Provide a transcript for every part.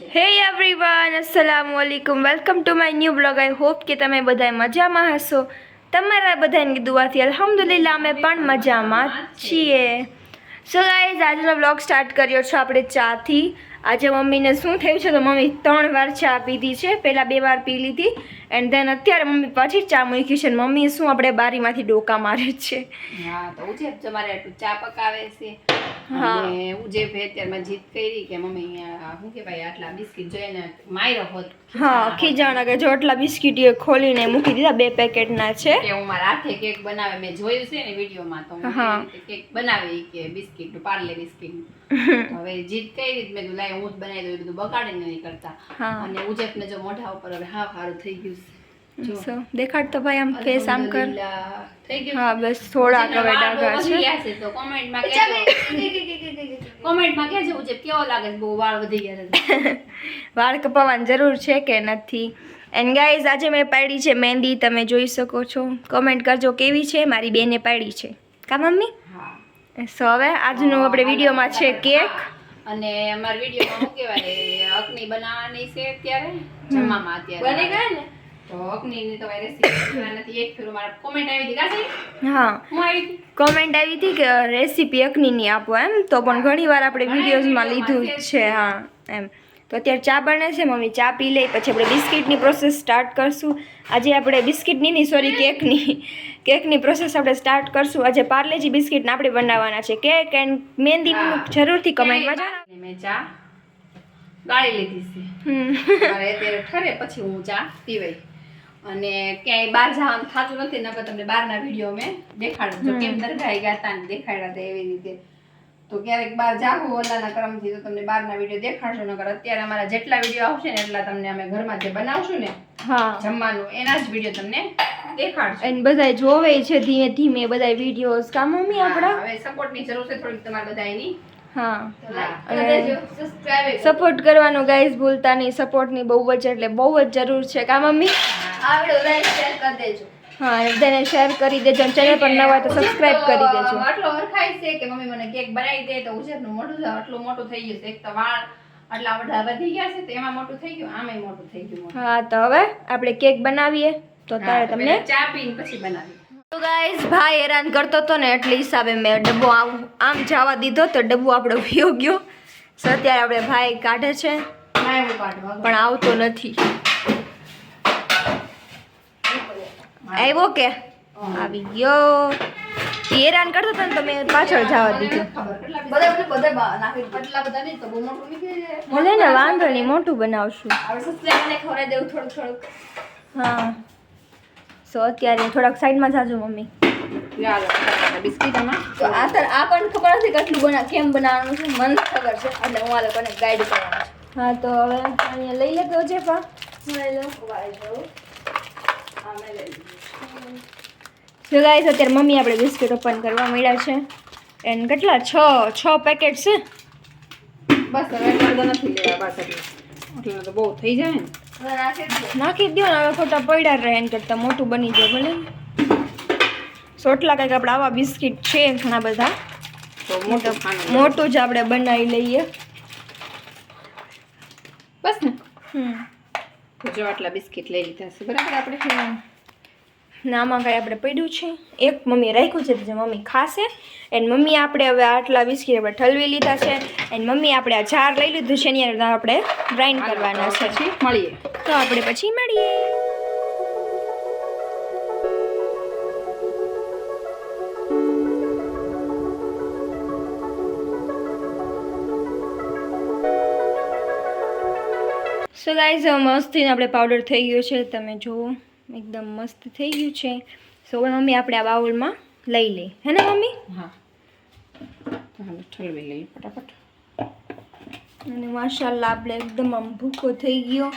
હે એવરીવન અસલામ વાલેકુમ welcome to my new blog I hope કે તમે બધા મજામાં હશો. તમારા બધાની દુઆથી અલ્હમ્દુલિલ્લાહ અમે પણ મજામાં છીએ. સો ગાઈઝ આજનો બ્લોગ સ્ટાર્ટ કર્યો છે આપણે ચાથી. આજે મમ્મીને શું થયું છે તો મમ્મી ત્રણ વાર ચા પીધી છે. પહેલાં બે વાર પી લીધી. એન્ડ ધેન અત્યારે મમ્મી પાછી ચા મૂકી છે મમ્મી શું આપણે બારીમાંથી ડોકા મારે છે? હા તો ઉજેબ તમારે આટલું ચા પકાવે છે. હા. ઉજેબ અત્યારમાં જીત કરી કે મમ્મી આ કે ભાઈ આટલા બિસ્કિટ જોઈને માર્યો હોત હા ખીજાણા કે જો આટલા બિસ્કિટ એ ખોલીને મૂકી દીધા બે પેકેટના છે. કે હું મારા હાથે કેક બનાવે મેં જોયું છે ને વિડીયોમાં તો હા. કેક બનાવે કે બિસ્કિટ પાર્લે બિસ્કિટ. હવે જીત કઈ રીત મેં કીધું લાય હું જ બનાવી દઉં એ બધું બગાડીને નહીં કરતા. અને ઉજેબને જો મોઢા ઉપર હવે હા સારું થઈ ગયું સો દેખાડ તો ભાઈ આમ ફેસ આમ કર. થઈ ગયું. હા બસ થોડાક ઉજેબના હવે વાળ બહુ ડાઘા છે. છે તો કોમેન્ટમાં કહેજો. કોમેન્ટમાં કહેજો ઉજેબ કેવો લાગે છે બહુ વાળ વધી ગયા છે. વાળ કપાવવાની જરૂર છે કે નથી? એન્ડ ગાઈઝ આજે મેં પાડી છે મહેંદી તમે જોઈ શકો છો. કોમેન્ટ કરજો કેવી છે મારી બેને પાડી છે. કા મમ્મી? સો હવે આજનું આપણે વિડીયોમાં છે કેક. અને અમારા વિડીયોમાં શું કહેવાય અગ્નિ બનાવવાની છે અત્યારે? જમવામાં અત્યારે. બની ગઈ ને? કોમેન્ટ આવી હતી. હા. હું આવી હતી. કોમેન્ટ આવી હતી કે રેસીપી અગ્નિની આપો એમ. તો પણ ઘણીવાર આપણે વિડીયોઝમાં લીધું છે હા એમ. તો અત્યારે ચા બને છે મમ્મી ચા પી લઈ પછી આપણે બિસ્કિટની પ્રોસેસ સ્ટાર્ટ કરશું. આજે આપણે બિસ્કિટની નહીં સોરી કેકની કેકની પ્રોસેસ આપણે સ્ટાર્ટ કરશું. આજે પાર્લેજી બિસ્કિટને આપણે બનાવવાના છે. કેક એન્ડ મહેંદી જરૂરથી કમેન્ટમાં જણાવો મેં ચા ગાળી લીધી છે. હમ. અત્યારે ઠરે પછી હું ચા પીવાય. અને ક્યાંય બહાર જવાનું થતું નથી નકર તમને બહારના વીડિયો મેં દેખાડું. તો કેમ દરગાહે ગયા હતા ને દેખાડ્યા હતા એવી રીતે. તો ક્યારેક બહાર જાવું ઓલાના ક્રમથી તો તમને બહારના વીડિયો દેખાડશું નકર અત્યારે અમારા જેટલા વીડિયો આવશે ને એટલા તમને અમે ઘરમાં જે બનાવશું ને હા. જમવાનું એના જ વીડિયો તમને દેખાડશું. એન બધાય જોવે છે ધીમે ધીમે બધાય વિડીયોઝ કા મમ્મી આપણા હવે સપોર્ટની જરૂર છે થોડીક તમારા બધાની હા હા. અને સપોર્ટ કરવાનો ગાઈઝ ભૂલતા નહીં. સપોર્ટની બહુ જ એટલે બહુ જ જરૂર છે. કા મમ્મી? શેર કરી દેજો. હા તેને શેર કરી દેજો. અને ચેનલ પર નવા તો સબસ્ક્રાઇબ કરી દેજો. આટલો વરખાય છે કે મમ્મી મને કેક બનાવી દે તો ઉછેરનું મોટું આટલું મોટું થઈ ગયું છે. એક તો વાળ આટલા બધા વધી ગયા છે તો એમાં મોટું થઈ ગયું આમાંય મોટું થઈ ગયું હા તો હવે આપણે કેક બનાવીએ. તો તારે તમને ચા પીને પછી બનાવી તો ગાઈઝ ભાઈ હેરાન કરતો હતો ને એટલે હિસાબે મેં ડબ્બો આમ જવા દીધો તો ડબ્બો આપણો વયો ગયો. સો અત્યારે આપણે ભાઈ કાઢે છે. પણ આવતો નથી. આવ્યો કે? આવી ગયો. હેરાન કરતો હતો ને તો મેં પાછળ જવા દીધો. વાંધો નહીં મોટું બનાવશું. હા. સો અત્યારે થોડાક સાઈડમાં જાજો મમ્મી. તો આ સર આ પણ ખબર નથી કેટલું બના કેમ બનાવવાનું છે મને ખબર છે. એટલે હું આ લોકોને ગાઈડ કરવાનું છે. હા તો હવે અહીંયા લઈ લેતો છે પા. જો. ગાઈસ અત્યારે મમ્મી આપણે બિસ્કિટ ઓપન કરવા મળ્યા છે. એન્ડ કેટલા? છ છ પેકેટ છે. બસ હવે નથી લેવા બસ એટલે તો બહુ થઈ જાય ને. નાખી દો. ને હવે ખોટા પડ્યા રહે એમ કરતાં મોટું બની જાય ભલે. સોટલા કંઈક આપણે આવા બિસ્કિટ છે ઘણા બધા. તો મોટું મોટું જ આપણે બનાવી લઈએ. બસ ને? હમ. જો આટલા બિસ્કિટ લઈ લીધા છે. બરાબર આપણે? ને આમાં કાંઈ આપણે પડ્યું છે. એક મમ્મી રાખ્યું છે જે મમ્મી ખાશે. એન્ડ મમ્મી આપણે હવે આટલા બિસ્કિટ આપણે ઠલવી લીધા છે. એન્ડ મમ્મી આપણે આ જાર લઈ લીધું છે એની અંદર આપણે ગ્રાઇન્ડ કરવાના છે. મળીએ. તો આપણે પછી મળીએ. સો ગાઈઝ મસ્તીને આપણે પાવડર થઈ ગયો છે તમે જુઓ. એકદમ મસ્ત થઈ ગયું છે. સો મમ્મી આપણે આ બાઉલમાં લઈ લઈ હે ને મમ્મી? હા. ઠલવી લઈએ ફટાફટ. અને માશાલ્લાહ આપણે એકદમ આમ ભૂકો થઈ ગયો.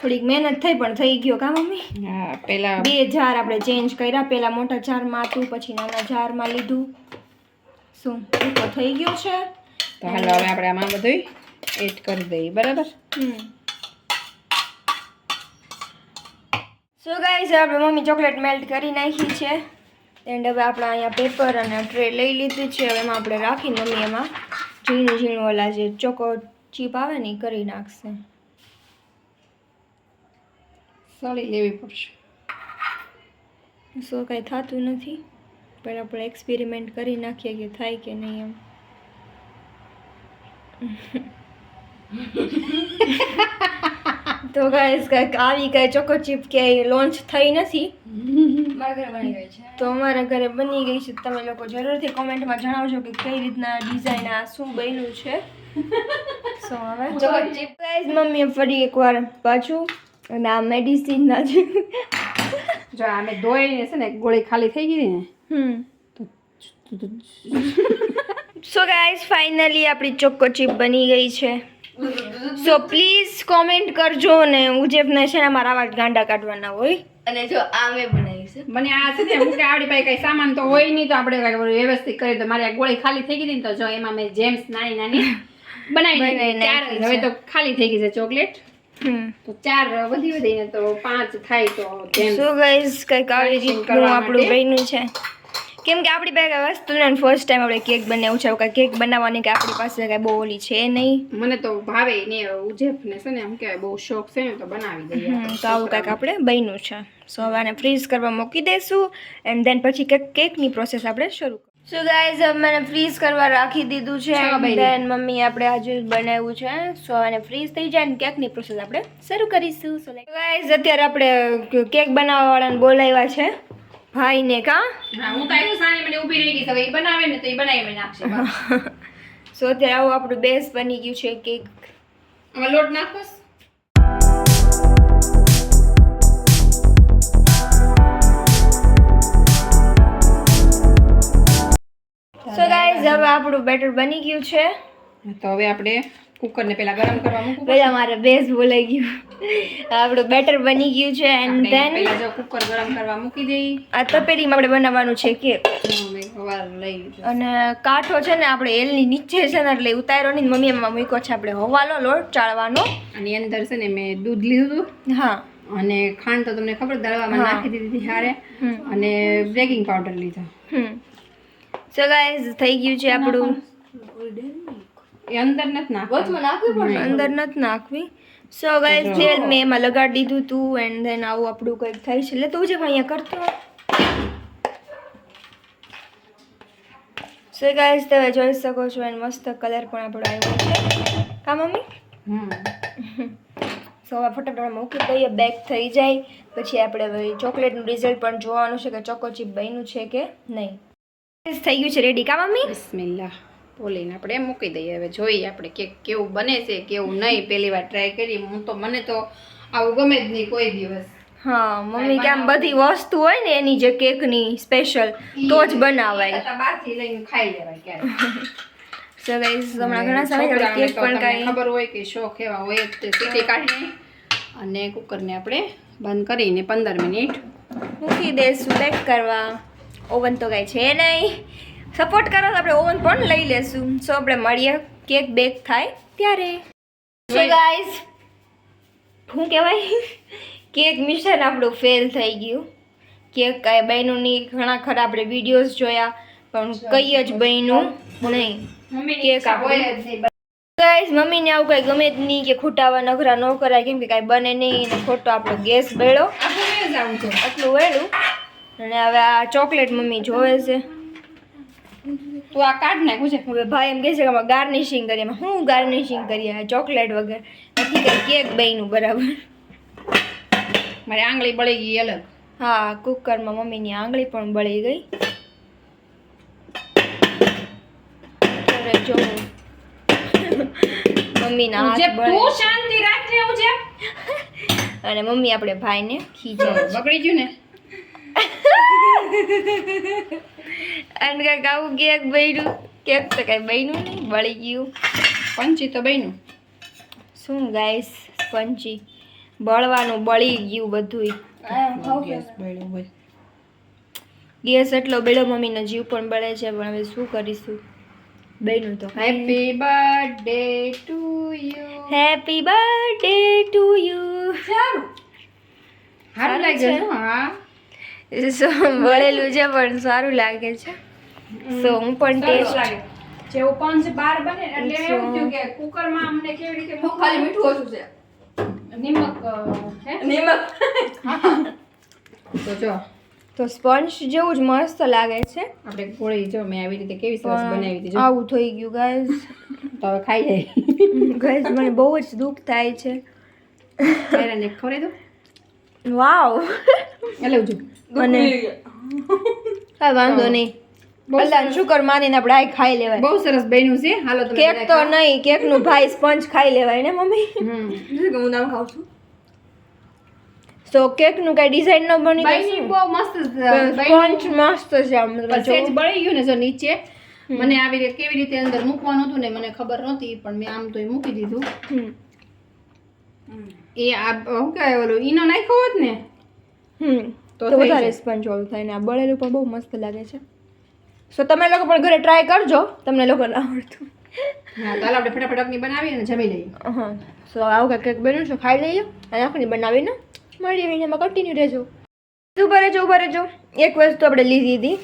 થોડીક મહેનત થઈ પણ થઈ ગયો કા મમ્મી? હા બે જાર આપણે ચેન્જ કર્યા. પહેલા મોટા જારમાં હતું પછી નાના જારમાં લીધું. શું ભૂકો થઈ ગયો છે. તો હાલો હવે આપણે આમાં બધું એડ કરી દઈએ. બરાબર? હમ. સો ગાઈસ આપણે મમ્મી ચોકલેટ મેલ્ટ કરી નાખી છે. એન્ડ હવે આપણે અહીંયા પેપર અને ટ્રે લઈ લીધું છે. હવે એમાં આપણે રાખીને મમ્મી એમાં ઝીણું ઝીણું ઓલા જે ચોકો ચીપ આવે ને એ કરી નાખશે. સળી લેવી પડશે. સો કાંઈ થતું નથી. પણ આપણે એક્સપેરિમેન્ટ કરી નાખીએ કે થાય કે નહીં એમ. તો ગાઈસ કાંઈક આવી કાંઈ ચોકો ચીપ ક્યાંય લોન્ચ થઈ નથી. તો અમારા ઘરે બની ગઈ છે. તમે લોકો જરૂરથી કોમેન્ટમાં જણાવજો કે કઈ રીતના ડિઝાઇન આ શું બન્યું છે. સો હવે ગાઈસ મમ્મીએ ફરી એકવાર પાછું. અને આ મેડિસિન ના છે જો આમે ધોઈને છે ને ગોળી ખાલી થઈ ગઈ ને હમ. સો ગાઈસ ફાઇનલી આપણી ચોકો ચીપ બની ગઈ છે. સો પ્લીઝ કોમેન્ટ કરજો ને ઉજેબને છે ને મારા વાત ગાંડા કાઢવાના હોય. અને જો આ મેં બનાવી છે. મને આ છે ને હું કે આવડી પાસે કઈ સામાન તો હોય નહીં તો આપણે કઈ વ્યવસ્થિત કરીએ તો મારી આ ગોળી ખાલી થઈ ગઈ હતી ને તો જો એમાં મેં જેમ્સ નાની નાની બનાવી ચાર હવે તો ખાલી થઈ ગઈ છે ચોકલેટ. હમ. તો ચાર વધી વધીને તો પાંચ થાય તો સો ગાઈસ કંઈક આવી રીતનું આપણું. બન્યું છે. કેમ કે આપણી પાસે કાંઈ વસ્તુ ને ફર્સ્ટ ટાઈમ આપણે કેક બનાવ્યું છે. કે કેક બનાવવાની કે આપણી પાસે કાંઈ બહુ ઓલી છે નહીં. મને તો ભાવે ને ઉજેફ ને છે ને એમ કહેવાય બહુ શોખ છે ને તો બનાવી દઈએ. તો આવું કાંઈક આપણે બન્યું છે. સો હવે આને ફ્રીઝ કરવા મૂકી દઈશું એન્ડ દેન પછી કેક કેકની પ્રોસેસ આપણે શરૂ સો ગાઈઝ હવે મને ફ્રીઝ કરવા રાખી દીધું છે દેન મમ્મી આપણે આજે બનાવ્યું છે. સો આને ફ્રીઝ થઈ જાય ને કેકની પ્રોસેસ આપણે શરૂ કરીશું. સો ગાઈઝ અત્યારે આપણે કેક બનાવવા વાળાને બોલાવ્યા છે. ભાઈને કા? હા હું તો આવ્યું સાંજે મને ઊભી રહી ગઈ હવે એ બનાવે ને તો એ બનાવી મને નાખશે. સો અત્યારે આવું આપણું બેસ્ટ બની ગયું છે કેક. લોટ નાખોસ? સો ગાઈઝ હવે આપણું બેટર બની ગયું છે. તો હવે આપણે કુકરને પહેલા ગરમ કરવા મૂકું પહેલા મારે બેઝ બોલાઈ ગયું. આપણું બેટર બની ગયું છે એન્ડ ધેન પહેલા જો કુકર ગરમ કરવા મૂકી દઈ. આ તપેલીમાં આપણે બનાવવાનું છે લીધો. અને કાંઠો છે ને આપણે એલની નીચે છે ને એટલે ઉતાર્યો ને મમ્મી એમાં મૂક્યો છે આપણે હવાલો લોટ ચાળવાનો. અને અંદર છે ને મેં દૂધ લીધું હતું. હા. અને ખાંડ તો તમને ખબર દળવામાં નાખી દીધી હારે. અને બેકિંગ પાવડર લીધો. સો ગાઈઝ થઈ ગયું છે આપણું એ અંદર નથી નાખવી અંદર નથી નાખવી. સો ગાઈઝ તેલ મેં એમાં લગાડી દીધું હતું એન્ડ ધેન આવું આપણું કંઈક થાય છે. એટલે તું જે અહીંયા કરતો સો ગાઈઝ તમે જોઈ શકો છો એન્ડ મસ્ત કલર પણ આપણો આવ્યો છે. કા મમ્મી? હમ. સો હવે ફટાફટ મૂકી દઈએ બેક થઈ જાય. પછી આપણે હવે ચોકલેટનું રિઝલ્ટ પણ જોવાનું છે કે ચોકો ચીપ બન્યું છે કે નહીં. થઈ ગયું છે રેડી કા મમ્મી? બિસ્મિલ્લાહ. બોલીને આપણે એમ મૂકી દઈએ. હવે જોઈએ આપણે કે કેવું બને છે કેવું નહીં. પહેલી વાર ટ્રાય કરી. હું તો મને તો આવું ગમે જ નહીં કોઈ દિવસ. હા મમ્મી કે આમ બધી વસ્તુ હોય ને એની જે કેકની સ્પેશિયલ તો જ બનાવાય. બહારથી લઈને ખાઈ લેવાય ક્યારે સો હમણાં ઘણા સમય કેક પણ કાંઈ ખબર હોય કે શોખ એવા હોય તે સીટી કાઢીને અને કુકરને આપણે બંધ કરીને પંદર મિનિટ મૂકી દઈશું બેક કરવા. ઓવન તો કાંઈ છે નહીં. સપોર્ટ કરો તો આપણે ઓવન પણ લઈ લેશું. સો આપણે મળીએ. કેક બેક થાય ત્યારે. સો ગાઈઝ શું કહેવાય? કેક મિશન આપણું ફેલ થઈ ગયું. કેક કાંઈ નહીં. ઘણા ખરા આપણે વિડીયોઝ જોયા પણ કઈ જ બન્યું નહીં. કેક આપણે. ગાઈઝ મમ્મીને આવું કાંઈ ગમે જ નહીં કે ખૂટાવા નખરા ન કરાય કેમ કે કાંઈ બને નહીં અને ખોટો આપણો ગેસ બળ્યો. આટલું વેળું અને હવે આ ચોકલેટ મમ્મી જોવે છે. તું આ કાઢ નાખું છે હવે ભાઈ એમ કહે છે કે અમે ગાર્નિશિંગ કરીએ હું ગાર્નિશિંગ કરીએ ચોકલેટ વગર. નથી કંઈ કેક બન્યું બરાબર. મારી આંગળી બળી ગઈ અલગ. હા કુકરમાં મમ્મીની આંગળી પણ બળી ગઈ. જો. મમ્મીના હાથ બળે. શાંતિ રાખજે હું અને મમ્મી આપણે ભાઈને ખીજાય છે. બગડી ગયું ને? અને કાંઈક આવું કેક બન્યું કેક તો કાંઈ બન્યું નહીં બળી ગયું. પંચી તો બન્યું. શું ગાઈસ પંચી? બળવાનું બળી ગયું બધુંય. ગેસ બળ્યું હોય. ગેસ એટલો બેડો મમ્મીનો જીવ પણ બળે છે પણ હવે શું કરીશું? બન્યું તો happy birthday to you happy birthday to you સારું. સારું લાગે છે. છે હા. સો બળેલું છે પણ સારું લાગે છે. સો હું પણ ટેસ્ટ લાગે. જેવો છે બાર બને એટલે એમ થયું કે કુકરમાં અમને કેવી રીતે હું ખાલી મીઠું ઓછું છે. નિમક હે? નિમક. તો જો. તો સ્પંચ જેવું જ મસ્ત લાગે છે. આપણે ગોળી જો મેં આવી રીતે કેવી સરસ બનાવી હતી જો. આવું થઈ ગયું ગાઈઝ તો હવે ખાઈ જાય. ગાઈઝ મને બહુ જ દુઃખ થાય છે. ખવડાવી દો વાવ. એટલે જો અને કાંઈ વાંધો નહીં. અલ્લાહ શુકર માનીને આપણે આ ખાઈ લેવાય. બહુ સરસ બન્યું છે. હાલો તમે કેક તો નહીં કેકનું ભાઈ સ્પંચ ખાઈ લેવાય ને મમ્મી? હમ. હું નામ ખાઉં છું? તો કેકનું કઈ ડિઝાઇન ન બની બહુ મસ્ત સ્પંચ મસ્ત છે આમ. સેજ બળી ગયું ને જો નીચે. મને આવી રીતે કેવી રીતે અંદર મૂકવાનું હતું ને મને ખબર નહોતી પણ મેં આમ તો મૂકી દીધું. હમ. એ આ શું કહેવાય ઓલું ઈનો નાખ્યો હોત ને હમ તો વધારે સ્પંજ વાળું થાય ને આ બળેલું પણ બહુ મસ્ત લાગે છે. સો તમે લોકો પણ ઘરે ટ્રાય કરજો તમને લોકો ના આવડતું. હા તો આપણે ફટાફટ અગ્નિ બનાવીએ ને જમી લઈએ. હા સો આવું કંઈક કંઈક બન્યું છે ખાઈ લઈએ અને આખની બનાવીને મળી એમાં કન્ટિન્યુ રહેજો. ઊભા રહેજો ઊભા રહેજો. એક વસ્તુ આપણે લીધી હતી.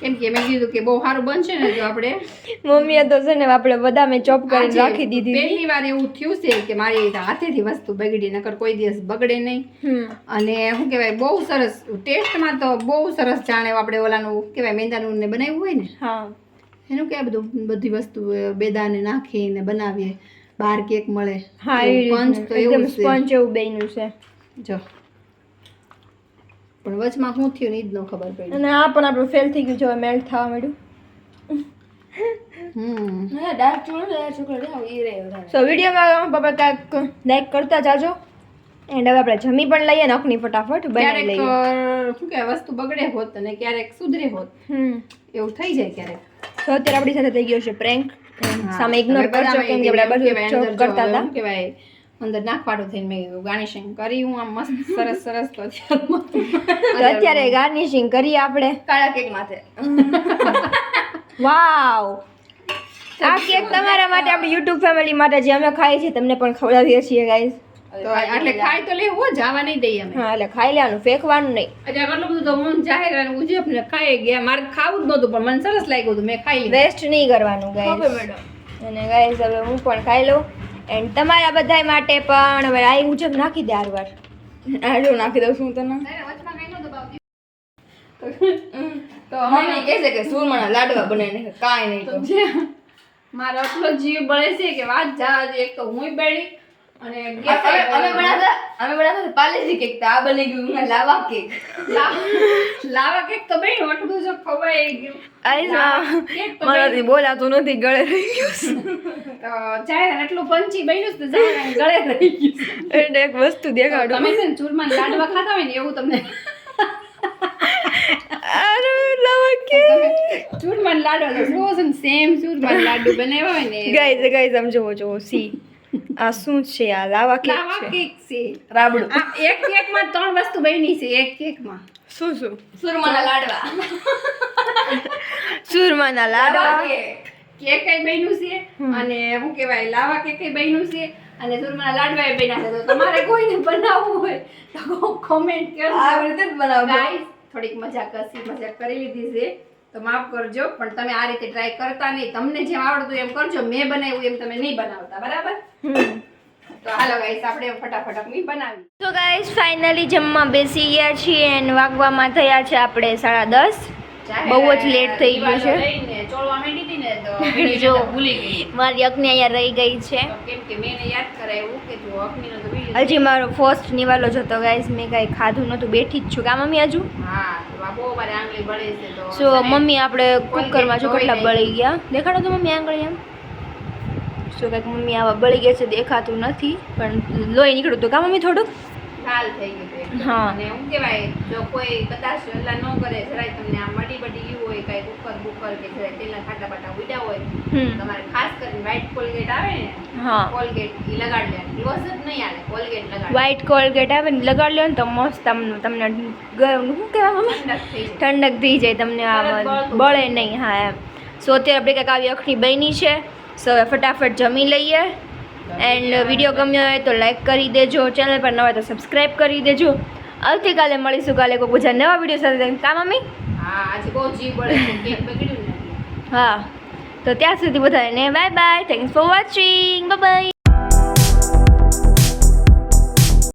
કેમ કે મેં કીધું કે બહુ સારું બનશે ને જો આપણે. મમ્મીએ તો છે ને આપણે બદામે ચોપ કરીને આજે રાખી દીધી. પહેલી વાર એવું થયું છે કે મારી હાથેથી વસ્તુ બગડી નકર કોઈ દિવસ બગડે નહીં. અને શું કહેવાય બહુ સરસ ટેસ્ટમાં તો બહુ સરસ જાણે આપણે ઓલાનું કહેવાય મેંદાનું ને બનાવ્યું હોય ને. હા. એનું કે બધું બધી વસ્તુ બેદાને નાખીને બનાવીએ બહાર કેક મળે. હા પંચ તો એવું સ્પંચ એવું બેનું છે. જો. પણ વચમાં શું થયું ને જ ન ખબર પડી. અને આ પણ આપણું ફેલ થઈ ગયું જો મેલ્ટ થવા માંડ્યું. સો વિડીયોમાં પપ્પા કાંઈક લાઈક કરતા જાજો. એન્ડ હવે આપણે જમી પણ લઈએ ને ફટાફટ બનાવી લઈએ. શું કહેવાય વસ્તુ બગડે હોત અને ક્યારેક સુધરે હોત. હમ. એવું થઈ જાય ક્યારેક. તો અત્યારે આપણી સાથે થઈ ગયો છે પ્રેન્ક સામે ઇગ્નોર કરજો કેમ કે આપણે બધું કરતા હતા. શું કહેવાય અંદર નાખવાડું થઈને મેં ગાર્નિશિંગ કરી હું આમ મસ્ત સરસ સરસ તો અત્યારે ગાર્નિશિંગ કરી આપણે. કાળા કેક માથે વાવ આ કેક તમારા માટે આપણી યુટ્યુબ ફેમિલી માટે જે અમે ખાઈએ છીએ તમને પણ ખવડાવીએ છીએ ગાઈઝ તો એટલે ખાઈ તો લેવું હો, જવા નહીં દઈએ અમે. હા એટલે ખાઈ લેવાનું ફેંકવાનું નહીં. એટલે આટલું બધું તો મન જાહેર અને ઉજપ ને ખાઈ ગયા. મારે ખાવું જ નહોતું પણ મને સરસ લાગ્યું હતું મેં ખાઈ લીધું. વેસ્ટ નહીં કરવાનું ગાઈઝ મેડમ અને ગાઈઝ હવે હું પણ ખાઈ લઉં. એન્ડ તમારા બધા માટે પણ હવે આ મુજબ નાખી દે હારવાર આડું નાખી દઉં છું તને. તો મમ્મી કહે છે કે સુરમણા લાડવા બનાવીને. કાંઈ નહીં તો મારો આટલો જીવ બળે છે કે વાત જા એક તો હું બેડી અને અમે બનાવતા અમે બનાવતા પાલેજી કેક તો આ બની ગયું લાવા કેક. લાવા કેક તો બધું ખવાઈ ગયું. બોલાતું નથી ગળે રહી ગયું તો જાહેર એટલું પંચી બન્યું તો જાહેર ગળે રહી ગયું એટલે એક વસ્તુ દેખાડું. તમે છે ને ચૂરમાન લાડવા ખાતા હોય ને એવું તમને અરે લાવા કે ચૂરમાના લાડવા તો સેમ ચૂરમાન લાડુ બનાવ્યા હોય ને. ગાઈઝ ગાઈઝ આમ જોવો જોવો સી આ શું છે આ? લાવા કેક લાવા કેક છે. રાબડું. આ એક કેકમાં ત્રણ વસ્તુ બની છે એક કેકમાં. શું શું? સુરમાના લાડવા. સુરમાના લાડવા. કેક. કેક કઈ બન્યું છે અને શું કહેવાય લાવા કેક કઈ બન્યું છે અને સુરમાના લાડવા એ બન્યા છે. તો તમારે કોઈને બનાવવું હોય તો કોમેન્ટ કરો આવી રીતે જ બનાવો. ગાઈસ થોડીક મજાક હસી મજાક કરી લીધી છે. તો માફ કરજો પણ તમે આ રીતે ટ્રાય કરતા નહીં. તમને જેમ આવડતું એમ કરજો. મેં બનાવ્યું એમ તમે નહીં બનાવતા બરાબર? તો હાલો ગાઈસ આપણે ફટાફટ અગ્નિ બનાવી. તો ગાઈઝ ફાઇનલી જમવા બેસી ગયા છીએ અને વાગવામાં થયા છે આપણે સાડા દસ. બહુ જ લેટ થઈ ગયું છે. જો. મારી અગ્નિ અહીંયા રહી ગઈ છે. કેમ હજી મારો ફર્સ્ટ નિવાલો જતો ગાઈસ મેં કાંઈ ખાધું નહોતું બેઠી જ છું. કા મમ્મી હજુ? હા તો તો સો મમ્મી આપણે કુકરમાં જો કેટલા બળી ગયા? દેખાડો તો મમ્મી આંગળી એમ સો કંઈક મમ્મી આવા બળી ગયા છે દેખાતું નથી પણ લોહી નીકળ્યું હતું કા મમ્મી થોડુંક. લાલ થઈ ગયું હા. અને હું કહેવાય જો કોઈ કદાચ ઓલા ન કરે જરાય તમને આ મડી બડી ગયું હોય કાંઈ કુકર બુકર કે જરાય તેલના ખાટા બાટા ઉડ્યા હોય તમારે ખાસ કરીને વ્હાઈટ કોલગેટ આવે ને હા. કોલગેટ એ લગાડી લેવાની. દિવસ જ નહીં આવે કોલગેટ લગાડ વ્હાઈટ કોલગેટ આવે ને લગાડી લો ને તો મસ્ત તમને તમને શું કહેવાય ઠંડક થઈ જાય. ઠંડક થઈ જાય તમને આ બળે નહીં હા એમ. સો અત્યારે આપણે કંઈક આવી અખડી બની છે. સો ફટાફટ જમી લઈએ. એન્ડ વીડિયો ગમ્યો હોય તો લાઇક કરી દેજો. ચેનલ પર નવા હોય તો સબસ્ક્રાઈબ કરી દેજો. આવતીકાલે મળીશું કાલે કોઈ બીજા નવા વીડિયો સાથે કા મમ્મી? હા તો ત્યાં સુધી બધાને bye bye thanks for watching bye